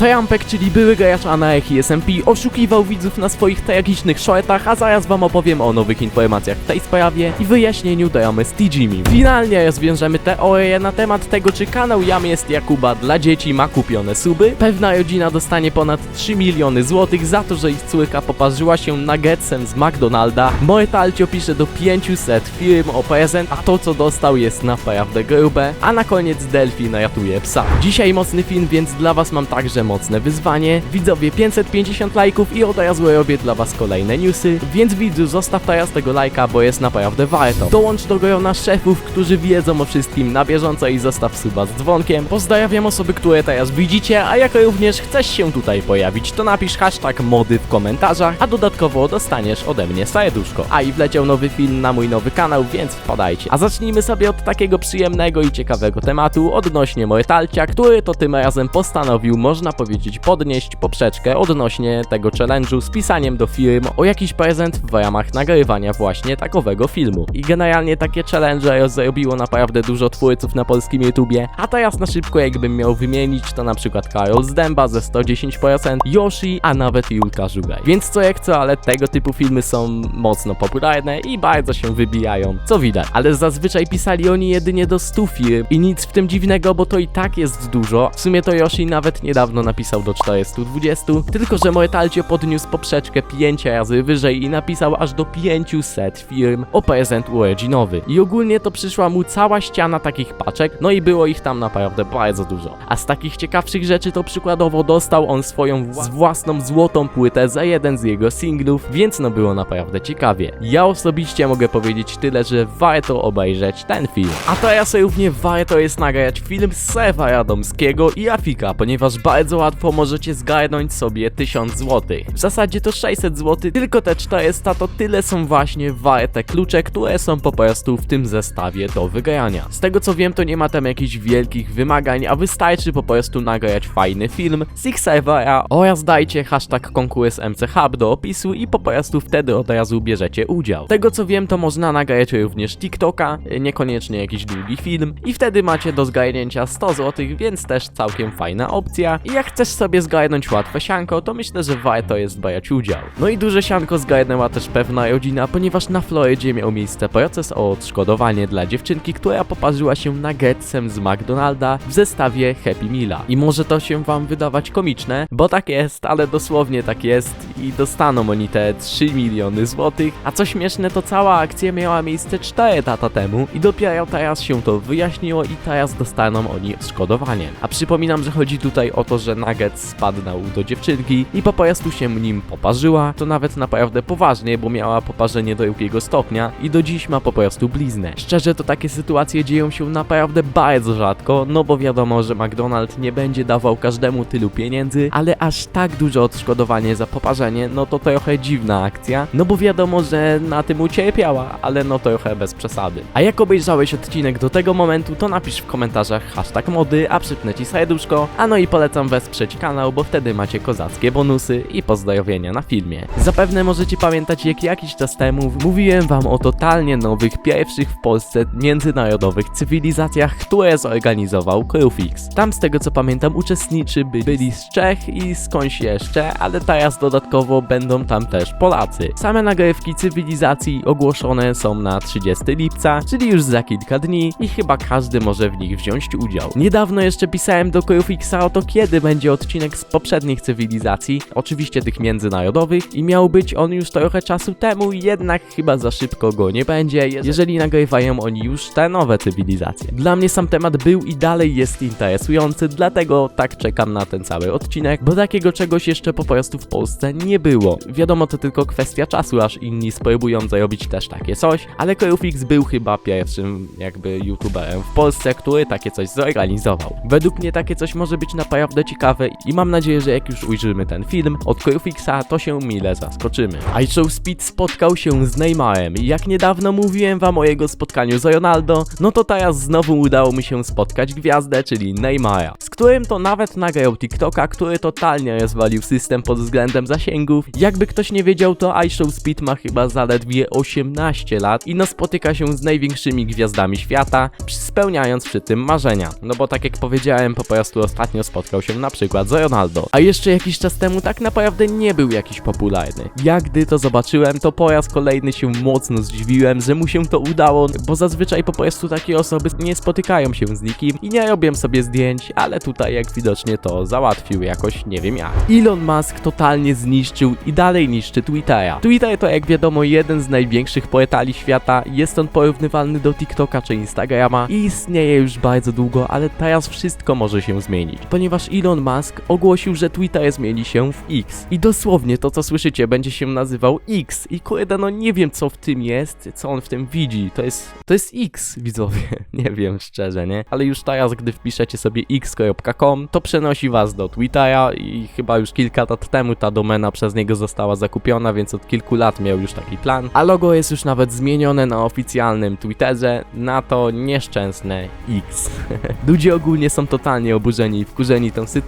Tajampek, czyli były gracz Anaeki SMP, oszukiwał widzów na swoich tragicznych shortach, a zaraz wam opowiem o nowych informacjach w tej sprawie i wyjaśnieniu dramy z Tijimi. Finalnie rozwiążemy teorię na temat tego, czy kanał Jam jest Jakuba dla dzieci ma kupione suby. Pewna rodzina dostanie ponad 3 miliony złotych za to, że ich córka poparzyła się nuggetsem z McDonalda. Mortalcio pisze do 500 firm o prezent, a to co dostał jest naprawdę grube. A na koniec Delfin ratuje psa. Dzisiaj mocny film, więc dla was mam także mocne wyzwanie. Widzowie 550 lajków i od razu robię dla was kolejne newsy, więc widzu zostaw teraz tego lajka, bo jest naprawdę warto. Dołącz do grona szefów, którzy wiedzą o wszystkim na bieżąco i zostaw suba z dzwonkiem. Pozdrawiam osoby, które teraz widzicie, a jak również chcesz się tutaj pojawić, to napisz hashtag mody w komentarzach, a dodatkowo dostaniesz ode mnie serduszko. A i wleciał nowy film na mój nowy kanał, więc wpadajcie. A zacznijmy sobie od takiego przyjemnego i ciekawego tematu odnośnie Mortalcia, który to tym razem postanowił, można powiedzieć, podnieść poprzeczkę odnośnie tego challenge'u z pisaniem do firm o jakiś prezent w ramach nagrywania właśnie takowego filmu. I generalnie takie challenge zrobiło naprawdę dużo twórców na polskim YouTubie, a teraz na szybko jakbym miał wymienić, to na przykład Karol Zdęba ze 110%, Yoshi, a nawet Julka Żugaj. Więc co jak co, ale tego typu filmy są mocno popularne i bardzo się wybijają, co widać. Ale zazwyczaj pisali oni jedynie do 100 firm i nic w tym dziwnego, bo to i tak jest dużo. W sumie to Yoshi nawet niedawno napisał do 420, tylko że Mortalcio podniósł poprzeczkę 5 razy wyżej i napisał aż do 500 firm o prezent urodzinowy. I ogólnie to przyszła mu cała ściana takich paczek, no i było ich tam naprawdę bardzo dużo. A z takich ciekawszych rzeczy to przykładowo dostał on swoją wła- własną złotą płytę za jeden z jego singlów, więc no było naprawdę ciekawie. Ja osobiście mogę powiedzieć tyle, że warto obejrzeć ten film. A teraz równie warto jest nagrać film Sewa Radomskiego i Afika, ponieważ bardzo łatwo możecie zgarnąć sobie 1000 zł. W zasadzie to 600 zł, tylko te 400 to tyle są właśnie warte klucze, które są po prostu w tym zestawie do wygrania. Z tego co wiem, to nie ma tam jakichś wielkich wymagań, a wystarczy po prostu nagrać fajny film z ich serwera oraz dajcie hashtag konkurs MC Hub do opisu i po prostu wtedy od razu bierzecie udział. Z tego co wiem, to można nagrać również TikToka, niekoniecznie jakiś długi film i wtedy macie do zgarnięcia 100 zł, więc też całkiem fajna opcja. I jak chcesz sobie zgarnąć łatwe sianko, to myślę, że warto jest brać udział. No i duże sianko zgarnęła też pewna rodzina, ponieważ na Florydzie miał miejsce proces o odszkodowanie dla dziewczynki, która poparzyła się nuggetsem z McDonalda w zestawie Happy Meala. I może to się wam wydawać komiczne, bo tak jest, ale dosłownie tak jest i dostaną oni te 3 miliony złotych. A co śmieszne, to cała akcja miała miejsce 4 lata temu i dopiero teraz się to wyjaśniło i teraz dostaną oni odszkodowanie. A przypominam, że chodzi tutaj o to, że nugget spadł do dziewczynki i po prostu się nim poparzyła, to nawet naprawdę poważnie, bo miała poparzenie do drugiego stopnia i do dziś ma po prostu bliznę. Szczerze to takie sytuacje dzieją się naprawdę bardzo rzadko, no bo wiadomo, że McDonald's nie będzie dawał każdemu tylu pieniędzy, ale aż tak duże odszkodowanie za poparzenie, no to trochę dziwna akcja, no bo wiadomo, że na tym ucierpiała, ale no trochę bez przesady. A jak obejrzałeś odcinek do tego momentu, to napisz w komentarzach hashtag mody, a przypnę ci serduszko, a no i polecam wesprzeć kanał, bo wtedy macie kozackie bonusy i pozdrowienia na filmie. Zapewne możecie pamiętać, jak jakiś czas temu mówiłem wam o totalnie nowych, pierwszych w Polsce międzynarodowych cywilizacjach, które zorganizował Crewfix. Tam z tego co pamiętam uczestniczy by byli z Czech i skądś jeszcze, ale teraz dodatkowo będą tam też Polacy. Same nagrywki cywilizacji ogłoszone są na 30 lipca, czyli już za kilka dni i chyba każdy może w nich wziąć udział. Niedawno jeszcze pisałem do Crewfixa o to, kiedy będzie odcinek z poprzednich cywilizacji, oczywiście tych międzynarodowych i miał być on już trochę czasu temu, jednak chyba za szybko go nie będzie, jeżeli nagrywają oni już te nowe cywilizacje. Dla mnie sam temat był i dalej jest interesujący, dlatego tak czekam na ten cały odcinek, bo takiego czegoś jeszcze po prostu w Polsce nie było. Wiadomo, to tylko kwestia czasu, aż inni spróbują zrobić też takie coś, ale Crewfix był chyba pierwszym jakby youtuberem w Polsce, który takie coś zorganizował. Według mnie takie coś może być naprawdę ciekawe i mam nadzieję, że jak już ujrzymy ten film od Crewfixa, to się mile zaskoczymy. iShow Speed spotkał się z Neymarem jak niedawno mówiłem wam o jego spotkaniu z Ronaldo, no to teraz znowu udało mi się spotkać gwiazdę, czyli Neymara, z którym to nawet nagrał TikToka, który totalnie rozwalił system pod względem zasięgów. Jakby ktoś nie wiedział, to iShow Speed ma chyba zaledwie 18 lat i no spotyka się z największymi gwiazdami świata, spełniając przy tym marzenia. No bo tak jak powiedziałem, po prostu ostatnio spotkał się na na przykład z Ronaldo. A jeszcze jakiś czas temu tak naprawdę nie był jakiś popularny. Jak gdy to zobaczyłem, to po raz kolejny się mocno zdziwiłem, że mu się to udało, bo zazwyczaj po prostu takie osoby nie spotykają się z nikim i nie robią sobie zdjęć, ale tutaj jak widocznie to załatwił jakoś, nie wiem jak. Elon Musk totalnie zniszczył i dalej niszczy Twittera. Twitter to jak wiadomo jeden z największych portali świata, jest on porównywalny do TikToka czy Instagrama i istnieje już bardzo długo, ale teraz wszystko może się zmienić, ponieważ Elon Musk ogłosił, że Twitter zmieni się w X. I dosłownie to co słyszycie będzie się nazywał X i kurde no nie wiem co w tym jest, co on w tym widzi, to jest, to jest X widzowie, nie wiem szczerze, nie? Ale już teraz gdy wpiszecie sobie x.com to przenosi was do Twittera i chyba już kilka lat temu ta domena przez niego została zakupiona, więc od kilku lat miał już taki plan, a logo jest już nawet zmienione na oficjalnym Twitterze na to nieszczęsne X. Ludzie ogólnie są totalnie oburzeni i wkurzeni tą sytuacją,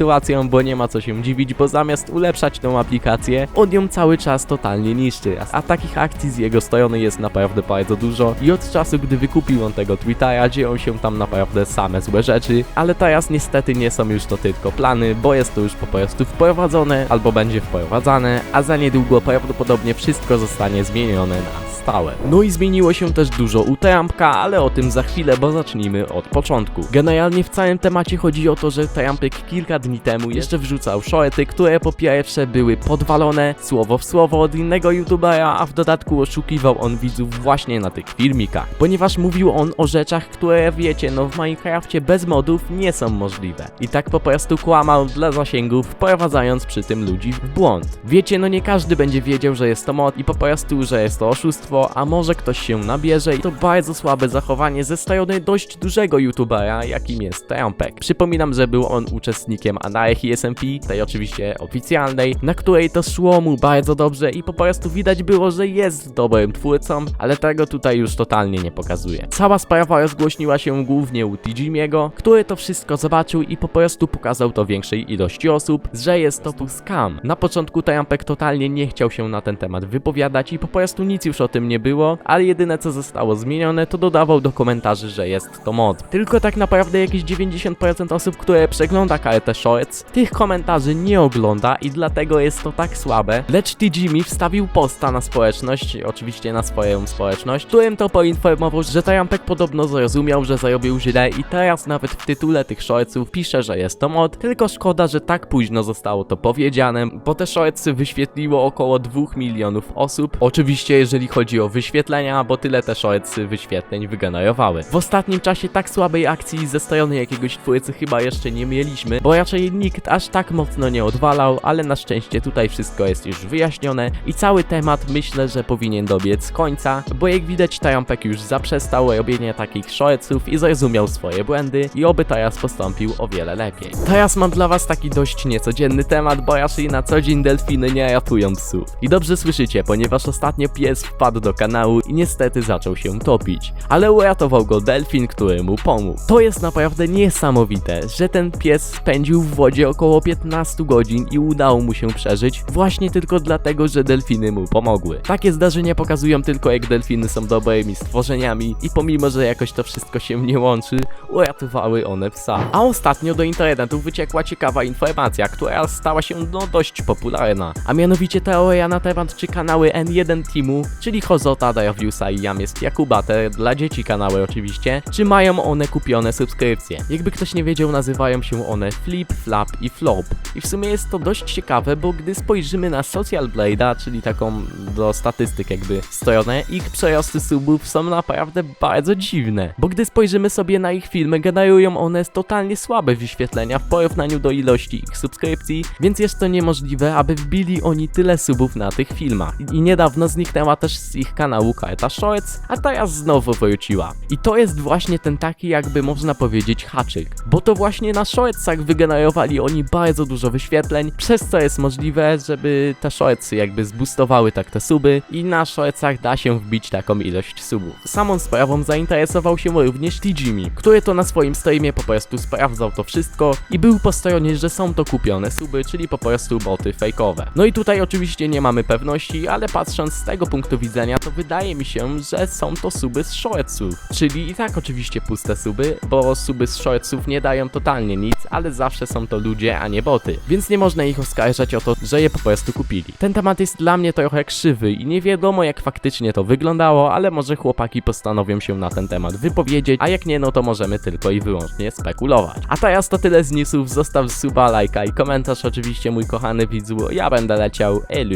bo nie ma co się dziwić, bo zamiast ulepszać tą aplikację, on ją cały czas totalnie niszczy, a takich akcji z jego strony jest naprawdę bardzo dużo i od czasu, gdy wykupił on tego Twittera, dzieją się tam naprawdę same złe rzeczy, ale teraz niestety nie są już to tylko plany, bo jest to już po prostu wprowadzone albo będzie wprowadzane, a za niedługo prawdopodobnie wszystko zostanie zmienione na stałe. No i zmieniło się też dużo u Trumpka, ale o tym za chwilę, bo zacznijmy od początku. Generalnie w całym temacie chodzi o to, że Trumpek kilka dni temu jeszcze wrzucał shorty, które po pierwsze były podwalone słowo w słowo od innego youtubera, a w dodatku oszukiwał on widzów właśnie na tych filmikach, ponieważ mówił on o rzeczach, które wiecie, no w Minecrafcie bez modów nie są możliwe. I tak po prostu kłamał dla zasięgów, wprowadzając przy tym ludzi w błąd. Wiecie, no nie każdy będzie wiedział, że jest to mod i po prostu, że jest to oszustwo, a może ktoś się nabierze i to bardzo słabe zachowanie ze strony dość dużego youtubera, jakim jest Trumpek. Przypominam, że był on uczestnikiem anarchii SMP, tej oczywiście oficjalnej, na której to szło mu bardzo dobrze i po prostu widać było, że jest dobrym twórcą, ale tego tutaj już totalnie nie pokazuje. Cała sprawa rozgłośniła się głównie u Tijimiego, który to wszystko zobaczył i po prostu pokazał to większej ilości osób, że jest to scam. Na początku Trumpek totalnie nie chciał się na ten temat wypowiadać i po prostu nic już o tym nie było, ale jedyne co zostało zmienione to dodawał do komentarzy, że jest to mod. Tylko tak naprawdę jakieś 90% osób, które przegląda kartę Shorts, tych komentarzy nie ogląda i dlatego jest to tak słabe, lecz Tijimi wstawił posta na społeczność, oczywiście na swoją społeczność, którym to poinformował, że Trumpek podobno zrozumiał, że zarobił źle i teraz nawet w tytule tych shortsów pisze, że jest to mod, tylko szkoda, że tak późno zostało to powiedziane, bo te shortsy wyświetliło około 2 milionów osób, oczywiście jeżeli chodzi o wyświetlenia, bo tyle te shortsy wyświetleń wygenerowały. W ostatnim czasie tak słabej akcji ze strony jakiegoś twórcy chyba jeszcze nie mieliśmy, bo raczej nikt aż tak mocno nie odwalał, ale na szczęście tutaj wszystko jest już wyjaśnione i cały temat myślę, że powinien dobiec końca, bo jak widać Trumpek już zaprzestał robienia takich shortsów i zrozumiał swoje błędy i oby teraz postąpił o wiele lepiej. Teraz mam dla was taki dość niecodzienny temat, bo raczej na co dzień delfiny nie ratują psów. I dobrze słyszycie, ponieważ ostatnio pies wpadł do kanału i niestety zaczął się topić, ale uratował go delfin, który mu pomógł. To jest naprawdę niesamowite, że ten pies spędził w wodzie około 15 godzin i udało mu się przeżyć właśnie tylko dlatego, że delfiny mu pomogły. Takie zdarzenia pokazują tylko jak delfiny są dobrymi stworzeniami i pomimo, że jakoś to wszystko się nie łączy, uratowały one psa. A ostatnio do internetu wyciekła ciekawa informacja, która stała się no dość popularna, a mianowicie teoria na temat czy kanały N1 Teamu, czyli Hozota, Dariusa i Jam jest Jakuba, te dla dzieci kanały oczywiście, czy mają one kupione subskrypcje. Jakby ktoś nie wiedział, nazywają się one Flip, Flap i Flop. I w sumie jest to dość ciekawe, bo gdy spojrzymy na Social Blade'a, czyli taką do statystyk jakby stronę, ich przerosty subów są naprawdę bardzo dziwne. Bo gdy spojrzymy sobie na ich filmy, generują one totalnie słabe wyświetlenia w porównaniu do ilości ich subskrypcji, więc jest to niemożliwe, aby wbili oni tyle subów na tych filmach. I niedawno zniknęła też ich kanału karta Shorts, a teraz znowu wróciła. I to jest właśnie ten taki jakby można powiedzieć haczyk, bo to właśnie na Shortsach wygenerowali oni bardzo dużo wyświetleń, przez co jest możliwe, żeby te Shortsy jakby zboostowały tak te suby i na Shortsach da się wbić taką ilość subów. Samą sprawą zainteresował się również Tijimi, który to na swoim streamie po prostu sprawdzał to wszystko i był po stronie, że są to kupione suby, czyli po prostu boty fejkowe. No i tutaj oczywiście nie mamy pewności, ale patrząc z tego punktu widzenia widzenia, to wydaje mi się, że są to suby z shortsów. Czyli i tak oczywiście puste suby, bo suby z shortsów nie dają totalnie nic, ale zawsze są to ludzie, a nie boty. Więc nie można ich oskarżać o to, że je po prostu kupili. Ten temat jest dla mnie trochę krzywy i nie wiadomo jak faktycznie to wyglądało, ale może chłopaki postanowią się na ten temat wypowiedzieć, a jak nie, no to możemy tylko i wyłącznie spekulować. A teraz to tyle z newsów, zostaw suba, lajka i komentarz oczywiście mój kochany widzu, ja będę leciał, elu.